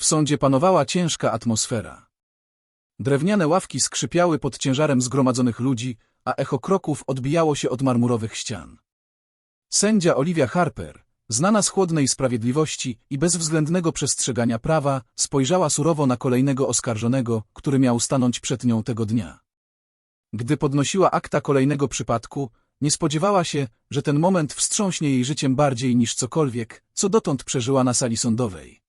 W sądzie panowała ciężka atmosfera. Drewniane ławki skrzypiały pod ciężarem zgromadzonych ludzi, a echo kroków odbijało się od marmurowych ścian. Sędzia Olivia Harper, znana z chłodnej sprawiedliwości i bezwzględnego przestrzegania prawa, spojrzała surowo na kolejnego oskarżonego, który miał stanąć przed nią tego dnia. Gdy podnosiła akta kolejnego przypadku, nie spodziewała się, że ten moment wstrząśnie jej życiem bardziej niż cokolwiek, co dotąd przeżyła na sali sądowej.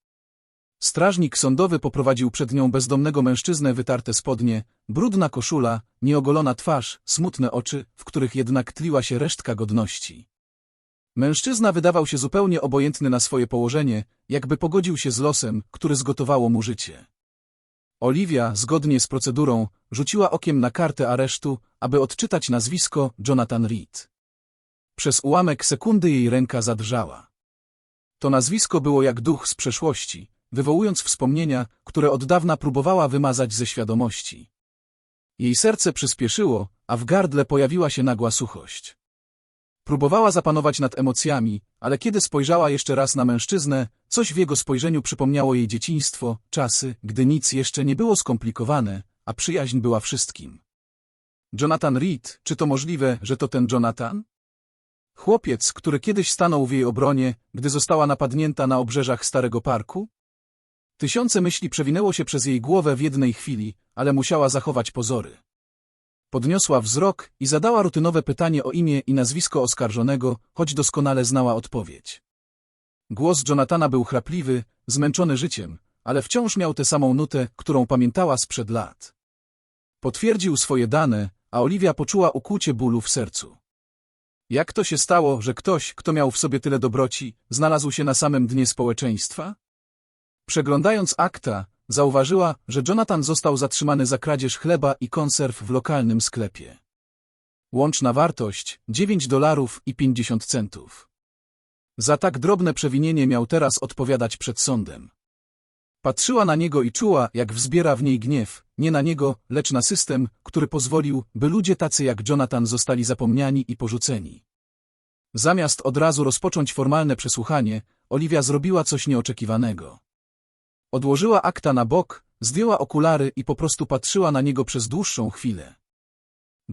Strażnik sądowy poprowadził przed nią bezdomnego mężczyznę wytarte spodnie, brudna koszula, nieogolona twarz, smutne oczy, w których jednak tliła się resztka godności. Mężczyzna wydawał się zupełnie obojętny na swoje położenie, jakby pogodził się z losem, który zgotowało mu życie. Oliwia, zgodnie z procedurą, rzuciła okiem na kartę aresztu, aby odczytać nazwisko Jonathan Reed. Przez ułamek sekundy jej ręka zadrżała. To nazwisko było jak duch z przeszłości, wywołując wspomnienia, które od dawna próbowała wymazać ze świadomości. Jej serce przyspieszyło, a w gardle pojawiła się nagła suchość. Próbowała zapanować nad emocjami, ale kiedy spojrzała jeszcze raz na mężczyznę, coś w jego spojrzeniu przypomniało jej dzieciństwo, czasy, gdy nic jeszcze nie było skomplikowane, a przyjaźń była wszystkim. Jonathan Reed, czy to możliwe, że to ten Jonathan? Chłopiec, który kiedyś stanął w jej obronie, gdy została napadnięta na obrzeżach Starego Parku? Tysiące myśli przewinęło się przez jej głowę w jednej chwili, ale musiała zachować pozory. Podniosła wzrok i zadała rutynowe pytanie o imię i nazwisko oskarżonego, choć doskonale znała odpowiedź. Głos Jonathana był chrapliwy, zmęczony życiem, ale wciąż miał tę samą nutę, którą pamiętała sprzed lat. Potwierdził swoje dane, a Oliwia poczuła ukłucie bólu w sercu. Jak to się stało, że ktoś, kto miał w sobie tyle dobroci, znalazł się na samym dnie społeczeństwa? Przeglądając akta, zauważyła, że Jonathan został zatrzymany za kradzież chleba i konserw w lokalnym sklepie. Łączna wartość 9 dolarów i 50 centów. Za tak drobne przewinienie miał teraz odpowiadać przed sądem. Patrzyła na niego i czuła, jak wzbiera w niej gniew, nie na niego, lecz na system, który pozwolił, by ludzie tacy jak Jonathan zostali zapomniani i porzuceni. Zamiast od razu rozpocząć formalne przesłuchanie, Oliwia zrobiła coś nieoczekiwanego. Odłożyła akta na bok, zdjęła okulary i po prostu patrzyła na niego przez dłuższą chwilę.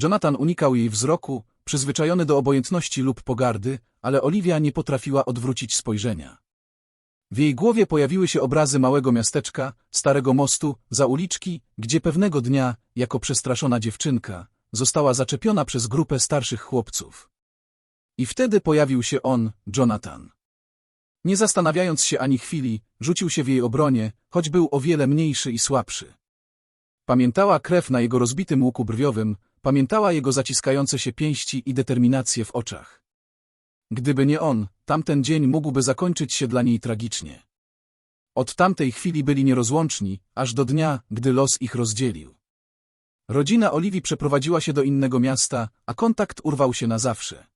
Jonathan unikał jej wzroku, przyzwyczajony do obojętności lub pogardy, ale Oliwia nie potrafiła odwrócić spojrzenia. W jej głowie pojawiły się obrazy małego miasteczka, starego mostu, za uliczki, gdzie pewnego dnia, jako przestraszona dziewczynka, została zaczepiona przez grupę starszych chłopców. I wtedy pojawił się on, Jonathan. Nie zastanawiając się ani chwili, rzucił się w jej obronie, choć był o wiele mniejszy i słabszy. Pamiętała krew na jego rozbitym łuku brwiowym, pamiętała jego zaciskające się pięści i determinację w oczach. Gdyby nie on, tamten dzień mógłby zakończyć się dla niej tragicznie. Od tamtej chwili byli nierozłączni, aż do dnia, gdy los ich rozdzielił. Rodzina Oliwii przeprowadziła się do innego miasta, a kontakt urwał się na zawsze.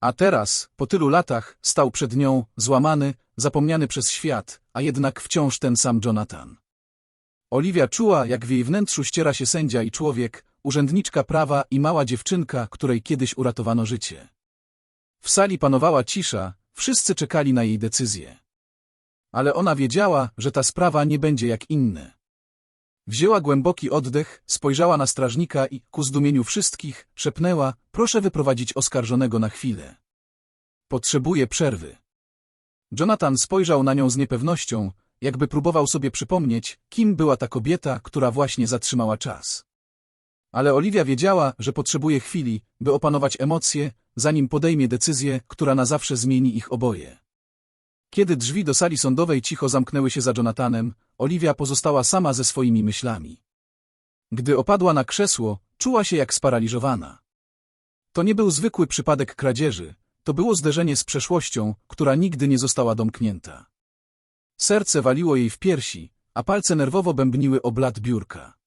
A teraz, po tylu latach, stał przed nią, złamany, zapomniany przez świat, a jednak wciąż ten sam Jonathan. Oliwia czuła, jak w jej wnętrzu ściera się sędzia i człowiek, urzędniczka prawa i mała dziewczynka, której kiedyś uratowano życie. W sali panowała cisza, wszyscy czekali na jej decyzję. Ale ona wiedziała, że ta sprawa nie będzie jak inne. Wzięła głęboki oddech, spojrzała na strażnika i, ku zdumieniu wszystkich, szepnęła, proszę wyprowadzić oskarżonego na chwilę. Potrzebuję przerwy. Jonathan spojrzał na nią z niepewnością, jakby próbował sobie przypomnieć, kim była ta kobieta, która właśnie zatrzymała czas. Ale Oliwia wiedziała, że potrzebuje chwili, by opanować emocje, zanim podejmie decyzję, która na zawsze zmieni ich oboje. Kiedy drzwi do sali sądowej cicho zamknęły się za Jonathanem, Oliwia pozostała sama ze swoimi myślami. Gdy opadła na krzesło, czuła się jak sparaliżowana. To nie był zwykły przypadek kradzieży, to było zderzenie z przeszłością, która nigdy nie została domknięta. Serce waliło jej w piersi, a palce nerwowo bębniły o blat biurka.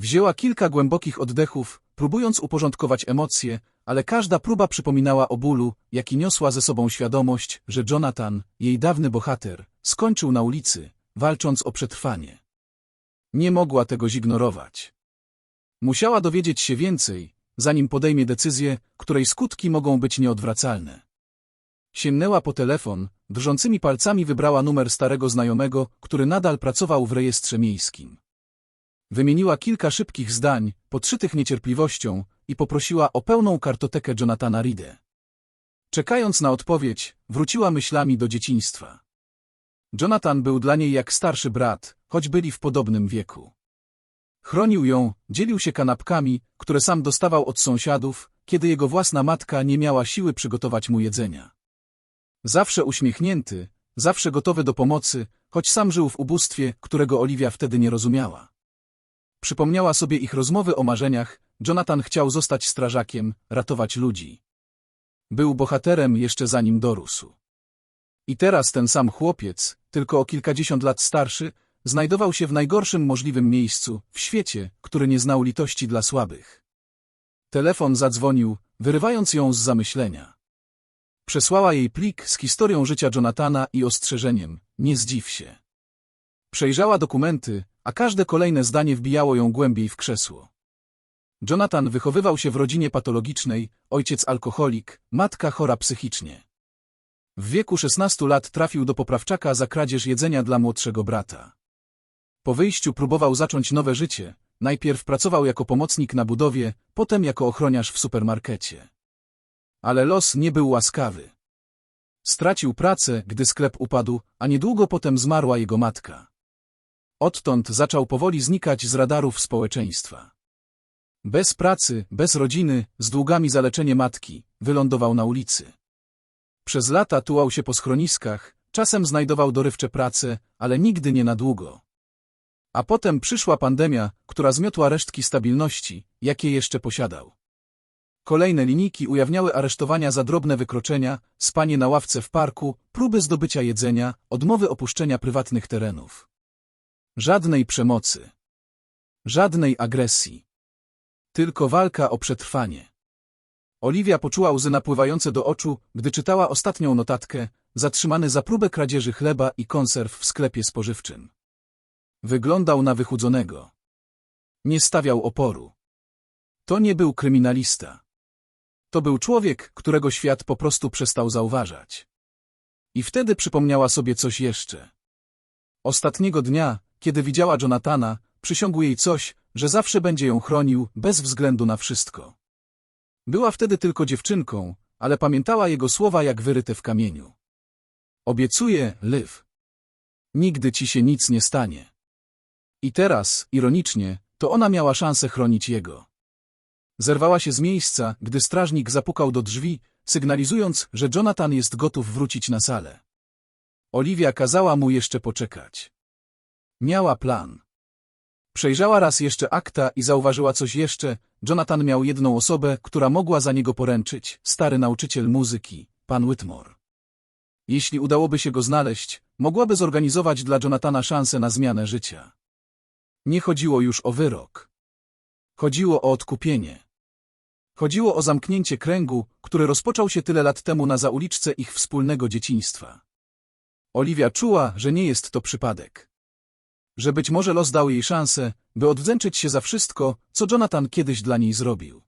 Wzięła kilka głębokich oddechów, próbując uporządkować emocje, ale każda próba przypominała o bólu, jaki niosła ze sobą świadomość, że Jonathan, jej dawny bohater, skończył na ulicy, walcząc o przetrwanie. Nie mogła tego zignorować. Musiała dowiedzieć się więcej, zanim podejmie decyzję, której skutki mogą być nieodwracalne. Sięgnęła po telefon, drżącymi palcami wybrała numer starego znajomego, który nadal pracował w rejestrze miejskim. Wymieniła kilka szybkich zdań, podszytych niecierpliwością, i poprosiła o pełną kartotekę Jonathana Ride. Czekając na odpowiedź, wróciła myślami do dzieciństwa. Jonathan był dla niej jak starszy brat, choć byli w podobnym wieku. Chronił ją, dzielił się kanapkami, które sam dostawał od sąsiadów, kiedy jego własna matka nie miała siły przygotować mu jedzenia. Zawsze uśmiechnięty, zawsze gotowy do pomocy, choć sam żył w ubóstwie, którego Oliwia wtedy nie rozumiała. Przypomniała sobie ich rozmowy o marzeniach, Jonathan chciał zostać strażakiem, ratować ludzi. Był bohaterem jeszcze zanim dorósł. I teraz ten sam chłopiec, tylko o kilkadziesiąt lat starszy, znajdował się w najgorszym możliwym miejscu, w świecie, który nie znał litości dla słabych. Telefon zadzwonił, wyrywając ją z zamyślenia. Przesłała jej plik z historią życia Jonathana i ostrzeżeniem, nie zdziw się. Przejrzała dokumenty, a każde kolejne zdanie wbijało ją głębiej w krzesło. Jonathan wychowywał się w rodzinie patologicznej, ojciec alkoholik, matka chora psychicznie. W wieku 16 lat trafił do poprawczaka za kradzież jedzenia dla młodszego brata. Po wyjściu próbował zacząć nowe życie, najpierw pracował jako pomocnik na budowie, potem jako ochroniarz w supermarkecie. Ale los nie był łaskawy. Stracił pracę, gdy sklep upadł, a niedługo potem zmarła jego matka. Odtąd zaczął powoli znikać z radarów społeczeństwa. Bez pracy, bez rodziny, z długami za leczenie matki, wylądował na ulicy. Przez lata tułał się po schroniskach, czasem znajdował dorywcze prace, ale nigdy nie na długo. A potem przyszła pandemia, która zmiotła resztki stabilności, jakie jeszcze posiadał. Kolejne linijki ujawniały aresztowania za drobne wykroczenia, spanie na ławce w parku, próby zdobycia jedzenia, odmowy opuszczenia prywatnych terenów. Żadnej przemocy. Żadnej agresji. Tylko walka o przetrwanie. Oliwia poczuła łzy napływające do oczu, gdy czytała ostatnią notatkę, zatrzymany za próbę kradzieży chleba i konserw w sklepie spożywczym. Wyglądał na wychudzonego. Nie stawiał oporu. To nie był kryminalista. To był człowiek, którego świat po prostu przestał zauważać. I wtedy przypomniała sobie coś jeszcze. Ostatniego dnia, kiedy widziała Jonathana, przysiągł jej coś, że zawsze będzie ją chronił, bez względu na wszystko. Była wtedy tylko dziewczynką, ale pamiętała jego słowa jak wyryte w kamieniu. Obiecuję, Liv. Nigdy ci się nic nie stanie. I teraz, ironicznie, to ona miała szansę chronić jego. Zerwała się z miejsca, gdy strażnik zapukał do drzwi, sygnalizując, że Jonathan jest gotów wrócić na salę. Oliwia kazała mu jeszcze poczekać. Miała plan. Przejrzała raz jeszcze akta i zauważyła coś jeszcze. Jonathan miał jedną osobę, która mogła za niego poręczyć, stary nauczyciel muzyki, pan Whitmore. Jeśli udałoby się go znaleźć, mogłaby zorganizować dla Jonathana szansę na zmianę życia. Nie chodziło już o wyrok. Chodziło o odkupienie. Chodziło o zamknięcie kręgu, który rozpoczął się tyle lat temu na zauliczce ich wspólnego dzieciństwa. Oliwia czuła, że nie jest to przypadek. Że być może los dał jej szansę, by odwdzięczyć się za wszystko, co Jonathan kiedyś dla niej zrobił.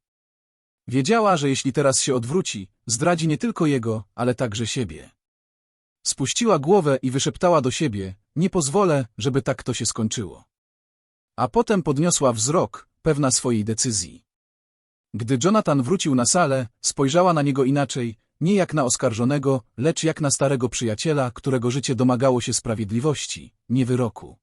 Wiedziała, że jeśli teraz się odwróci, zdradzi nie tylko jego, ale także siebie. Spuściła głowę i wyszeptała do siebie, nie pozwolę, żeby tak to się skończyło. A potem podniosła wzrok, pewna swojej decyzji. Gdy Jonathan wrócił na salę, spojrzała na niego inaczej, nie jak na oskarżonego, lecz jak na starego przyjaciela, którego życie domagało się sprawiedliwości, nie wyroku.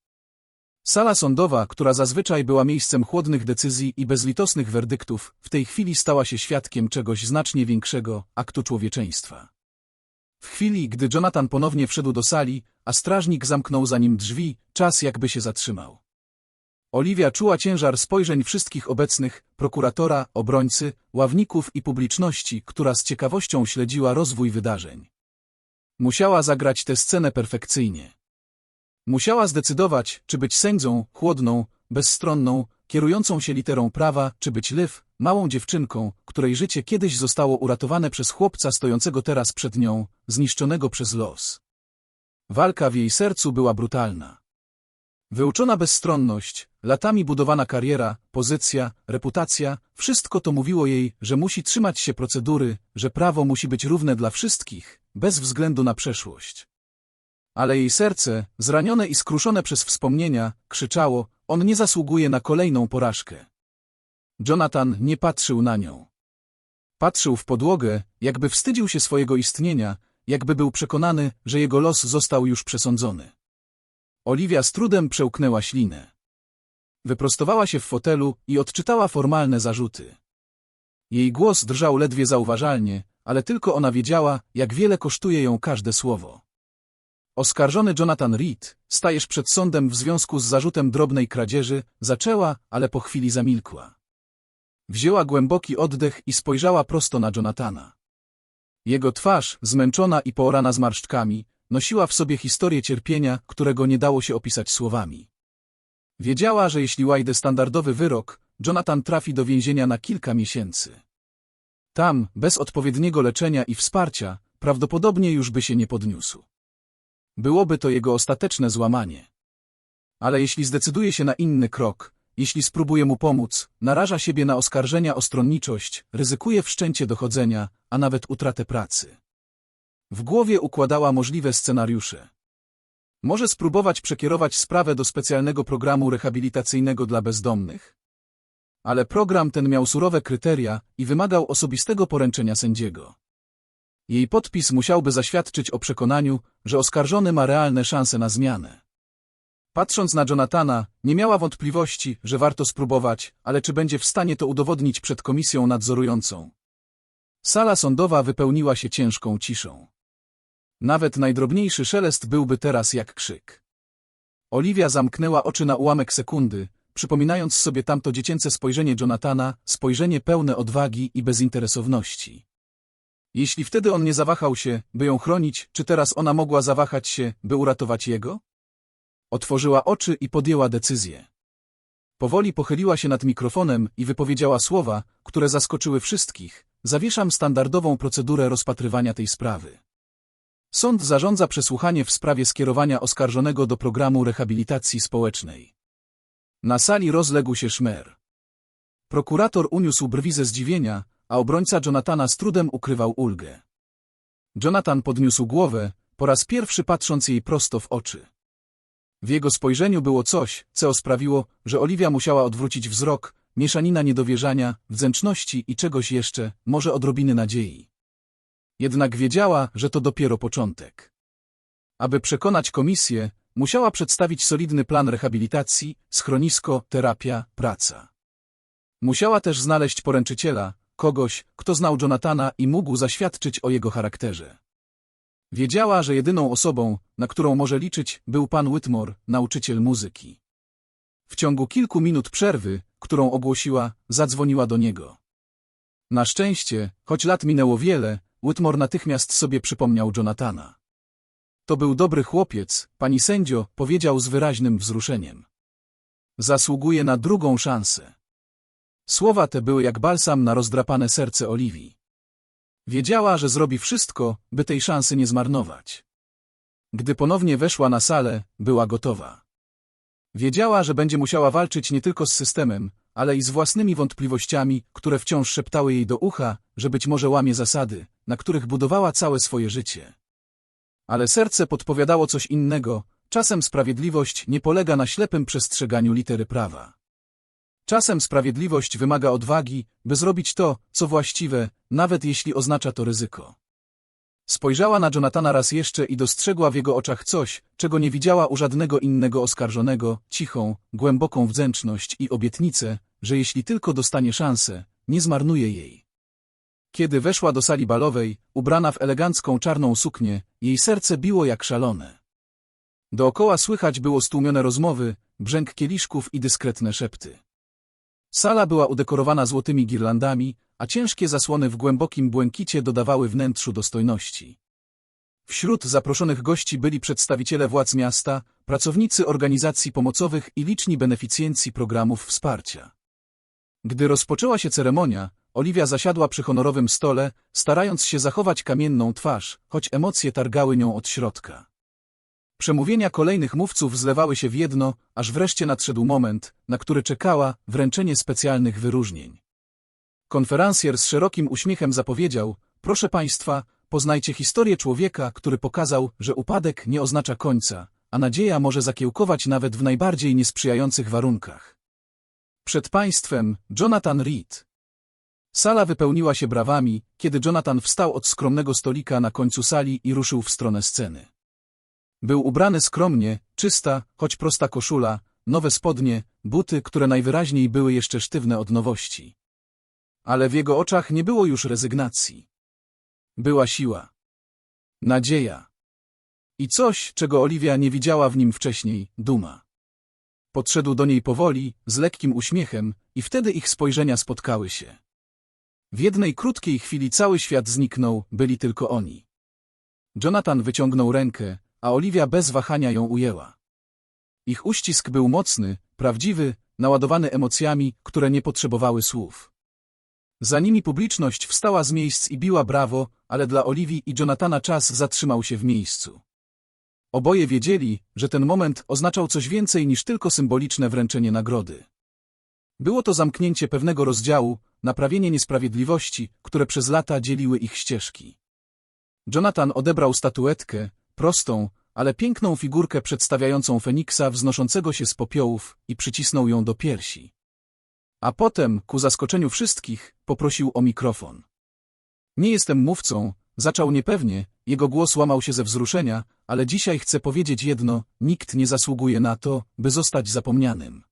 Sala sądowa, która zazwyczaj była miejscem chłodnych decyzji i bezlitosnych werdyktów, w tej chwili stała się świadkiem czegoś znacznie większego, aktu człowieczeństwa. W chwili, gdy Jonathan ponownie wszedł do sali, a strażnik zamknął za nim drzwi, czas jakby się zatrzymał. Oliwia czuła ciężar spojrzeń wszystkich obecnych, prokuratora, obrońcy, ławników i publiczności, która z ciekawością śledziła rozwój wydarzeń. Musiała zagrać tę scenę perfekcyjnie. Musiała zdecydować, czy być sędzią, chłodną, bezstronną, kierującą się literą prawa, czy być Liv, małą dziewczynką, której życie kiedyś zostało uratowane przez chłopca stojącego teraz przed nią, zniszczonego przez los. Walka w jej sercu była brutalna. Wyuczona bezstronność, latami budowana kariera, pozycja, reputacja, wszystko to mówiło jej, że musi trzymać się procedury, że prawo musi być równe dla wszystkich, bez względu na przeszłość. Ale jej serce, zranione i skruszone przez wspomnienia, krzyczało, on nie zasługuje na kolejną porażkę. Jonathan nie patrzył na nią. Patrzył w podłogę, jakby wstydził się swojego istnienia, jakby był przekonany, że jego los został już przesądzony. Oliwia z trudem przełknęła ślinę. Wyprostowała się w fotelu i odczytała formalne zarzuty. Jej głos drżał ledwie zauważalnie, ale tylko ona wiedziała, jak wiele kosztuje ją każde słowo. Oskarżony Jonathan Reed, stajesz przed sądem w związku z zarzutem drobnej kradzieży, zaczęła, ale po chwili zamilkła. Wzięła głęboki oddech i spojrzała prosto na Jonathana. Jego twarz, zmęczona i poorana zmarszczkami, nosiła w sobie historię cierpienia, którego nie dało się opisać słowami. Wiedziała, że jeśli łajdę standardowy wyrok, Jonathan trafi do więzienia na kilka miesięcy. Tam, bez odpowiedniego leczenia i wsparcia, prawdopodobnie już by się nie podniósł. Byłoby to jego ostateczne złamanie. Ale jeśli zdecyduje się na inny krok, jeśli spróbuje mu pomóc, naraża siebie na oskarżenia o stronniczość, ryzykuje wszczęcie dochodzenia, a nawet utratę pracy. W głowie układała możliwe scenariusze. Może spróbować przekierować sprawę do specjalnego programu rehabilitacyjnego dla bezdomnych? Ale program ten miał surowe kryteria i wymagał osobistego poręczenia sędziego. Jej podpis musiałby zaświadczyć o przekonaniu, że oskarżony ma realne szanse na zmianę. Patrząc na Jonathana, nie miała wątpliwości, że warto spróbować, ale czy będzie w stanie to udowodnić przed komisją nadzorującą? Sala sądowa wypełniła się ciężką ciszą. Nawet najdrobniejszy szelest byłby teraz jak krzyk. Oliwia zamknęła oczy na ułamek sekundy, przypominając sobie tamto dziecięce spojrzenie Jonathana, spojrzenie pełne odwagi i bezinteresowności. Jeśli wtedy on nie zawahał się, by ją chronić, czy teraz ona mogła zawahać się, by uratować jego? Otworzyła oczy i podjęła decyzję. Powoli pochyliła się nad mikrofonem i wypowiedziała słowa, które zaskoczyły wszystkich. Zawieszam standardową procedurę rozpatrywania tej sprawy. Sąd zarządza przesłuchanie w sprawie skierowania oskarżonego do programu rehabilitacji społecznej. Na sali rozległ się szmer. Prokurator uniósł brwi ze zdziwienia, a obrońca Jonathana z trudem ukrywał ulgę. Jonathan podniósł głowę, po raz pierwszy patrząc jej prosto w oczy. W jego spojrzeniu było coś, co sprawiło, że Oliwia musiała odwrócić wzrok, mieszanina niedowierzania, wdzięczności i czegoś jeszcze, może odrobiny nadziei. Jednak wiedziała, że to dopiero początek. Aby przekonać komisję, musiała przedstawić solidny plan rehabilitacji, schronisko, terapia, praca. Musiała też znaleźć poręczyciela, kogoś, kto znał Jonathana i mógł zaświadczyć o jego charakterze. Wiedziała, że jedyną osobą, na którą może liczyć, był pan Whitmore, nauczyciel muzyki. W ciągu kilku minut przerwy, którą ogłosiła, zadzwoniła do niego. Na szczęście, choć lat minęło wiele, Whitmore natychmiast sobie przypomniał Jonathana. To był dobry chłopiec, pani sędzio, powiedział z wyraźnym wzruszeniem. Zasługuje na drugą szansę. Słowa te były jak balsam na rozdrapane serce Oliwii. Wiedziała, że zrobi wszystko, by tej szansy nie zmarnować. Gdy ponownie weszła na salę, była gotowa. Wiedziała, że będzie musiała walczyć nie tylko z systemem, ale i z własnymi wątpliwościami, które wciąż szeptały jej do ucha, że być może łamie zasady, na których budowała całe swoje życie. Ale serce podpowiadało coś innego, czasem sprawiedliwość nie polega na ślepym przestrzeganiu litery prawa. Czasem sprawiedliwość wymaga odwagi, by zrobić to, co właściwe, nawet jeśli oznacza to ryzyko. Spojrzała na Jonathana raz jeszcze i dostrzegła w jego oczach coś, czego nie widziała u żadnego innego oskarżonego, cichą, głęboką wdzięczność i obietnicę, że jeśli tylko dostanie szansę, nie zmarnuje jej. Kiedy weszła do sali balowej, ubrana w elegancką czarną suknię, jej serce biło jak szalone. Dookoła słychać było stłumione rozmowy, brzęk kieliszków i dyskretne szepty. Sala była udekorowana złotymi girlandami, a ciężkie zasłony w głębokim błękicie dodawały wnętrzu dostojności. Wśród zaproszonych gości byli przedstawiciele władz miasta, pracownicy organizacji pomocowych i liczni beneficjenci programów wsparcia. Gdy rozpoczęła się ceremonia, Oliwia zasiadła przy honorowym stole, starając się zachować kamienną twarz, choć emocje targały nią od środka. Przemówienia kolejnych mówców zlewały się w jedno, aż wreszcie nadszedł moment, na który czekała wręczenie specjalnych wyróżnień. Konferencjer z szerokim uśmiechem zapowiedział, proszę Państwa, poznajcie historię człowieka, który pokazał, że upadek nie oznacza końca, a nadzieja może zakiełkować nawet w najbardziej niesprzyjających warunkach. Przed Państwem Jonathan Reed. Sala wypełniła się brawami, kiedy Jonathan wstał od skromnego stolika na końcu sali i ruszył w stronę sceny. Był ubrany skromnie, czysta, choć prosta koszula, nowe spodnie, buty, które najwyraźniej były jeszcze sztywne od nowości. Ale w jego oczach nie było już rezygnacji. Była siła. Nadzieja. I coś, czego Oliwia nie widziała w nim wcześniej, duma. Podszedł do niej powoli, z lekkim uśmiechem, i wtedy ich spojrzenia spotkały się. W jednej krótkiej chwili cały świat zniknął, byli tylko oni. Jonathan wyciągnął rękę, a Oliwia bez wahania ją ujęła. Ich uścisk był mocny, prawdziwy, naładowany emocjami, które nie potrzebowały słów. Za nimi publiczność wstała z miejsc i biła brawo, ale dla Oliwii i Jonathana czas zatrzymał się w miejscu. Oboje wiedzieli, że ten moment oznaczał coś więcej niż tylko symboliczne wręczenie nagrody. Było to zamknięcie pewnego rozdziału, naprawienie niesprawiedliwości, które przez lata dzieliły ich ścieżki. Jonathan odebrał statuetkę, prostą, ale piękną figurkę przedstawiającą Feniksa wznoszącego się z popiołów i przycisnął ją do piersi. A potem, ku zaskoczeniu wszystkich, poprosił o mikrofon. Nie jestem mówcą, zaczął niepewnie, jego głos łamał się ze wzruszenia, ale dzisiaj chcę powiedzieć jedno, nikt nie zasługuje na to, by zostać zapomnianym.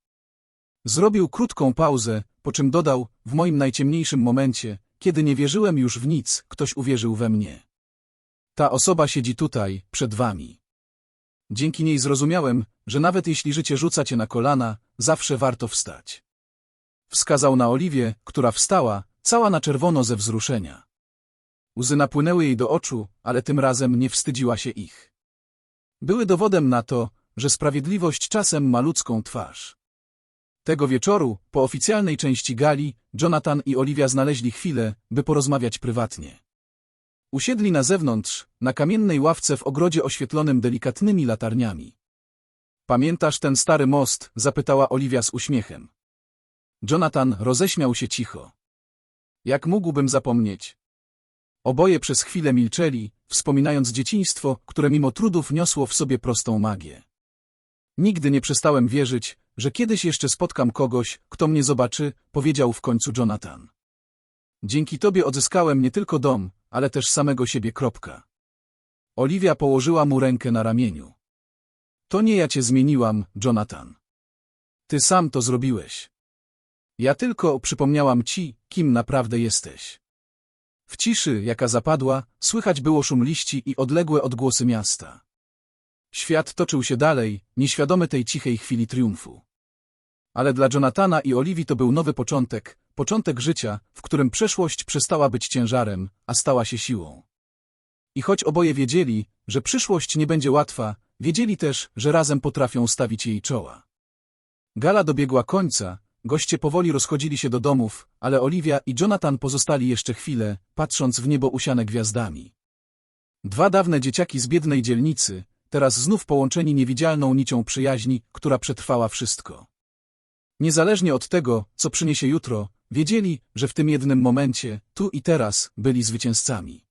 Zrobił krótką pauzę, po czym dodał, w moim najciemniejszym momencie, kiedy nie wierzyłem już w nic, ktoś uwierzył we mnie. Ta osoba siedzi tutaj, przed wami. Dzięki niej zrozumiałem, że nawet jeśli życie rzuca cię na kolana, zawsze warto wstać. Wskazał na Oliwię, która wstała, cała na czerwono ze wzruszenia. Łzy napłynęły jej do oczu, ale tym razem nie wstydziła się ich. Były dowodem na to, że sprawiedliwość czasem ma ludzką twarz. Tego wieczoru, po oficjalnej części gali, Jonathan i Oliwia znaleźli chwilę, by porozmawiać prywatnie. Usiedli na zewnątrz, na kamiennej ławce w ogrodzie oświetlonym delikatnymi latarniami. Pamiętasz ten stary most? zapytała Oliwia z uśmiechem. Jonathan roześmiał się cicho. Jak mógłbym zapomnieć? Oboje przez chwilę milczeli, wspominając dzieciństwo, które mimo trudów niosło w sobie prostą magię. Nigdy nie przestałem wierzyć, że kiedyś jeszcze spotkam kogoś, kto mnie zobaczy, powiedział w końcu Jonathan. Dzięki tobie odzyskałem nie tylko dom, ale też samego siebie. Kropka. Oliwia położyła mu rękę na ramieniu. To nie ja cię zmieniłam, Jonathan. Ty sam to zrobiłeś. Ja tylko przypomniałam ci, kim naprawdę jesteś. W ciszy, jaka zapadła, słychać było szum liści i odległe odgłosy miasta. Świat toczył się dalej, nieświadomy tej cichej chwili triumfu. Ale dla Jonathana i Oliwii to był nowy początek, początek życia, w którym przeszłość przestała być ciężarem, a stała się siłą. I choć oboje wiedzieli, że przyszłość nie będzie łatwa, wiedzieli też, że razem potrafią stawić jej czoła. Gala dobiegła końca, goście powoli rozchodzili się do domów, ale Oliwia i Jonathan pozostali jeszcze chwilę, patrząc w niebo usiane gwiazdami. Dwa dawne dzieciaki z biednej dzielnicy, teraz znów połączeni niewidzialną nicią przyjaźni, która przetrwała wszystko. Niezależnie od tego, co przyniesie jutro, wiedzieli, że w tym jednym momencie, tu i teraz, byli zwycięzcami.